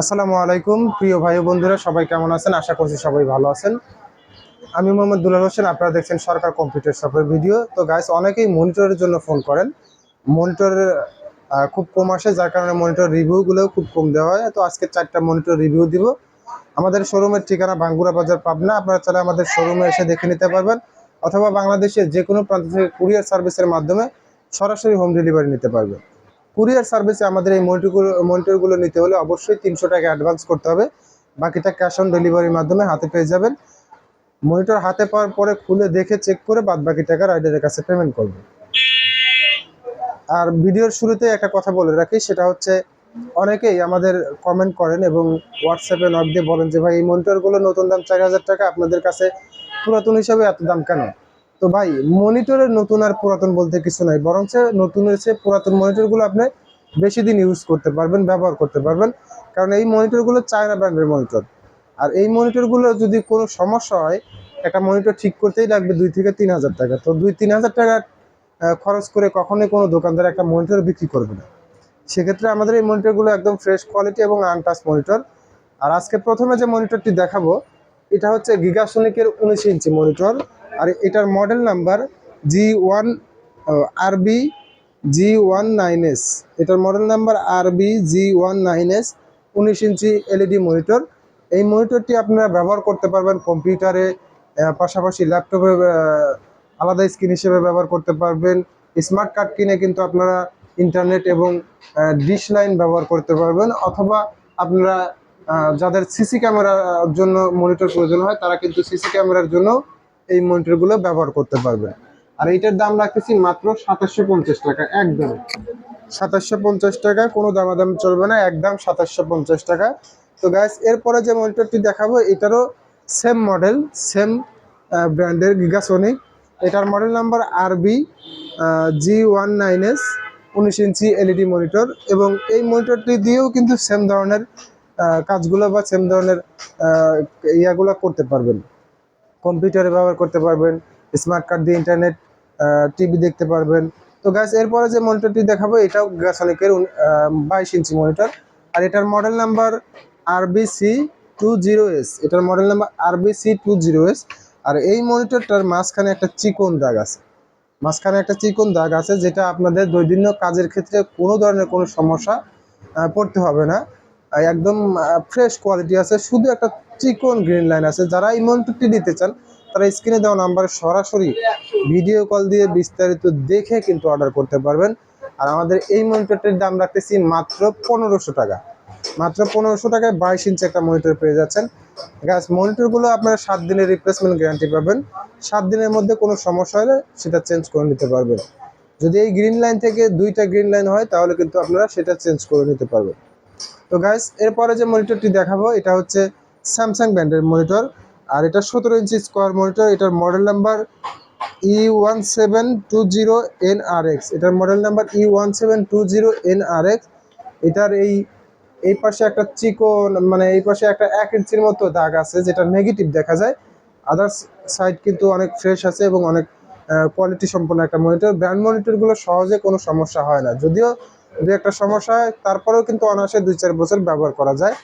আসসালামু আলাইকুম, প্রিয় ভাই বন্ধুরা, সবাই কেমন আছেন? আশা করছি সবাই ভালো আছেন। আমি মোহাম্মদ দুলাল হোসেন, আপনারা দেখছেন সরকার কম্পিউটার শপের ভিডিও। তো গাইস অনেকেই মনিটরের জন্য ফোন করেন। মনিটরের খুব কম আসে, যার কারণে মনিটর রিভিউগুলোও খুব কম দেওয়া হয়। তো আজকে চারটা মনিটর রিভিউ দিব। আমাদের শোরুমের ঠিকানা বাঙ্গুরা বাজার, পাবনা। আপনারা চাইলে আমাদের শোরুমে এসে দেখে নিতে পারবেন। অথবা বাংলাদেশের যে কোনো প্রান্ত থেকে কুরিয়ার সার্ভিসের মাধ্যমে সরাসরি হোম ডেলিভারি নিতে পারবেন। কুরিয়ার সার্ভিসে আমাদের এই মনিটরগুলো মনিটরগুলো নিতে হলে অবশ্যই তিনশো টাকা অ্যাডভান্স করতে হবে। বাকিটা ক্যাশ অন ডেলিভারির মাধ্যমে হাতে পেয়ে যাবেন। মনিটর হাতে পাওয়ার পরে খুলে দেখে চেক করে বাদ বাকি টাকা রাইডারের কাছে পেমেন্ট করবেন। আর ভিডিওর শুরুতে একটা কথা বলে রাখি, সেটা হচ্ছে অনেকেই আমাদের কমেন্ট করেন এবং হোয়াটসঅ্যাপে নক দিয়ে বলেন যে, ভাই, এই মনিটরগুলো নতুন দাম চার হাজার টাকা, আপনাদের কাছে পুরাতন হিসাবে এত দাম কেন? তো ভাই মনিটরের নতুন আর পুরাতন বলতে কিছু নাই, বরঞ্চ নতুনের চেয়ে পুরাতন মনিটরগুলো আপনি বেশি দিন ইউজ করতে পারবেন, ব্যবহার করতে পারবেন। কারণ এই মনিটরগুলো চায়না ব্র্যান্ডের মনিটর আর এই মনিটরগুলো যদি কোনো সমস্যা হয়, একটা মনিটর ঠিক করতেই লাগবে দুই থেকে তিন হাজার টাকা। তো দুই তিন হাজার টাকা খরচ করে কখনোই কোনো দোকানদার একটা মনিটর বিক্রি করবে না। সেক্ষেত্রে আমাদের এই মনিটরগুলো একদম ফ্রেশ কোয়ালিটি এবং আনটাচ মনিটর আর আজকে প্রথমে যে মনিটরটি দেখাবো, এটা হচ্ছে গিগাসনিকের উনিশ ইঞ্চি মনিটর আর এটার model number G one R B G one nine S এটার model number R B G one nine S উনিশ ইঞ্চি এলইডি মনিটর এই মনিটরটি আপনারা ব্যবহার করতে পারবেন কম্পিউটারে পাশাপাশি ল্যাপটপে আলাদা স্ক্রিন হিসেবে ব্যবহার করতে পারবেন। স্মার্ট কার্ড কিনে কিন্তু আপনারা ইন্টারনেট এবং ডিশ লাইন ব্যবহার করতে পারবেন। অথবা আপনারা যাদের সিসি ক্যামেরার জন্য মনিটর প্রয়োজন হয়, তারা কিন্তু সিসি ক্যামেরার জন্য এই মনিটরগুলো ব্যবহার করতে পারবেন। আর এইটার দাম রাখতেছি মাত্র সাতাশশো পঞ্চাশ টাকা, একদম। সাতাশশো পঞ্চাশ টাকা, কোনো দামাদাম চলবে না, একদম সাতাশশো পঞ্চাশ টাকা। তো গ্যাস এরপরে যে মনিটরটি দেখাবো, এটারও সেম মডেল সেম ব্র্যান্ডের গিগাসনিক এটার model number R B G one nine S উনিশ ইঞ্চি এলইডি মনিটর। এবং এই মনিটরটি দিয়েও কিন্তু সেম ধরনের কাজগুলো বা সেম ধরনের ইয়াগুলো করতে পারবেন। কম্পিউটারে ব্যবহার করতে পারবেন স্মার্ট কার্ড দিয়ে ইন্টারনেট টিভি দেখতে পারবেন। তো গ্যাস এরপরে যে মনিটরটি দেখাবো, এটাও গ্যাসনিকের বাইশ ইঞ্চি মনিটর আর এটার model number R R B C two zero S এটার model number R R B C two zero S আর এই মনিটরটার মাঝখানে একটা চিকন দাগ আছে। মাঝখানে একটা চিকন দাগ আছে, যেটা আপনাদের দৈনন্দিন কাজের ক্ষেত্রে কোনো ধরনের কোনো সমস্যা পড়তে হবে না। একদম ফ্রেশ কোয়ালিটি আছে। শুধু একটা চিকন গ্রিন লাইন আছে। যারা এই মনিটরটি নিতে চান, তারা স্ক্রিনে দেওয়া নাম্বারে সরাসরি ভিডিও কল দিয়ে বিস্তারিত দেখে কিন্তু অর্ডার করতে পারবেন। আর আমাদের এই মনিটরটির দাম রাখতেছি মাত্র পনেরোশো টাকা। মাত্র পনেরোশো টাকায় বাইশ ইঞ্চি একটা মনিটর পেয়ে যাচ্ছেন। গ্যাস মনিটরগুলো আপনারা সাত দিনের রিপ্লেসমেন্ট গ্যারান্টি পাবেন। সাত দিনের মধ্যে কোনো সমস্যা হলে সেটা চেঞ্জ করে নিতে পারবেন। যদি এই গ্রিন লাইন থেকে দুইটা গ্রিন লাইন হয়, তাহলে কিন্তু আপনারা সেটা চেঞ্জ করে নিতে পারবেন। তো গাইস এরপরে যে মনিটরটি দেখাবো, এটা হচ্ছে স্যামসাং ব্র্যান্ডের মনিটর আর এটা সতেরো ইঞ্চি স্কোয়ার মনিটর এটার model number E one seven two zero N R X এটার model number E one seven two zero N R X এটার এই এই পাশে একটা চিকন মানে এই পাশে একটা এক ইঞ্চির মতো দাগ আছে, যেটা নেগেটিভ দেখা যায়। আদার্স সাইড কিন্তু অনেক ফ্রেশ আছে এবং অনেক কোয়ালিটি সম্পন্ন একটা মনিটর ব্র্যান্ড মনিটরগুলো সহজে কোনো সমস্যা হয় না। যদিও দু একটা সমস্যা হয়, তারপরেও কিন্তু অনায়াসে দুই চার বছর ব্যবহার করা যায়।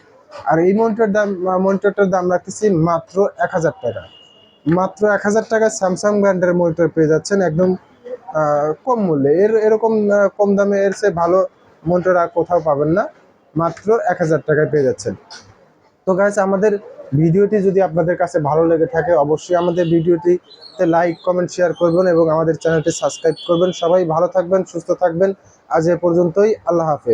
আর এই মনিটর দাম মনিটরটার দাম রাখতেছি মাত্র এক হাজার টাকা। মাত্র এক হাজার টাকায় স্যামসাং ব্র্যান্ডের মনিটর পেয়ে যাচ্ছেন একদম কম মূল্যে। এর, এরকম কম দামে এর চেয়ে ভালো মনিটর আর কোথাও পাবেন না। মাত্র এক হাজার টাকায় পেয়ে যাচ্ছেন। তো গাইস আমাদের ভিডিওটি যদি আপনাদের কাছে ভালো লেগে থাকে, অবশ্যই আমাদের ভিডিওটিতে লাইক কমেন্ট শেয়ার করবেন এবং আমাদের চ্যানেলটি সাবস্ক্রাইব করবেন। সবাই ভালো থাকবেন, সুস্থ থাকবেন। আজ এ পর্যন্তই, আল্লাহ হাফেজ।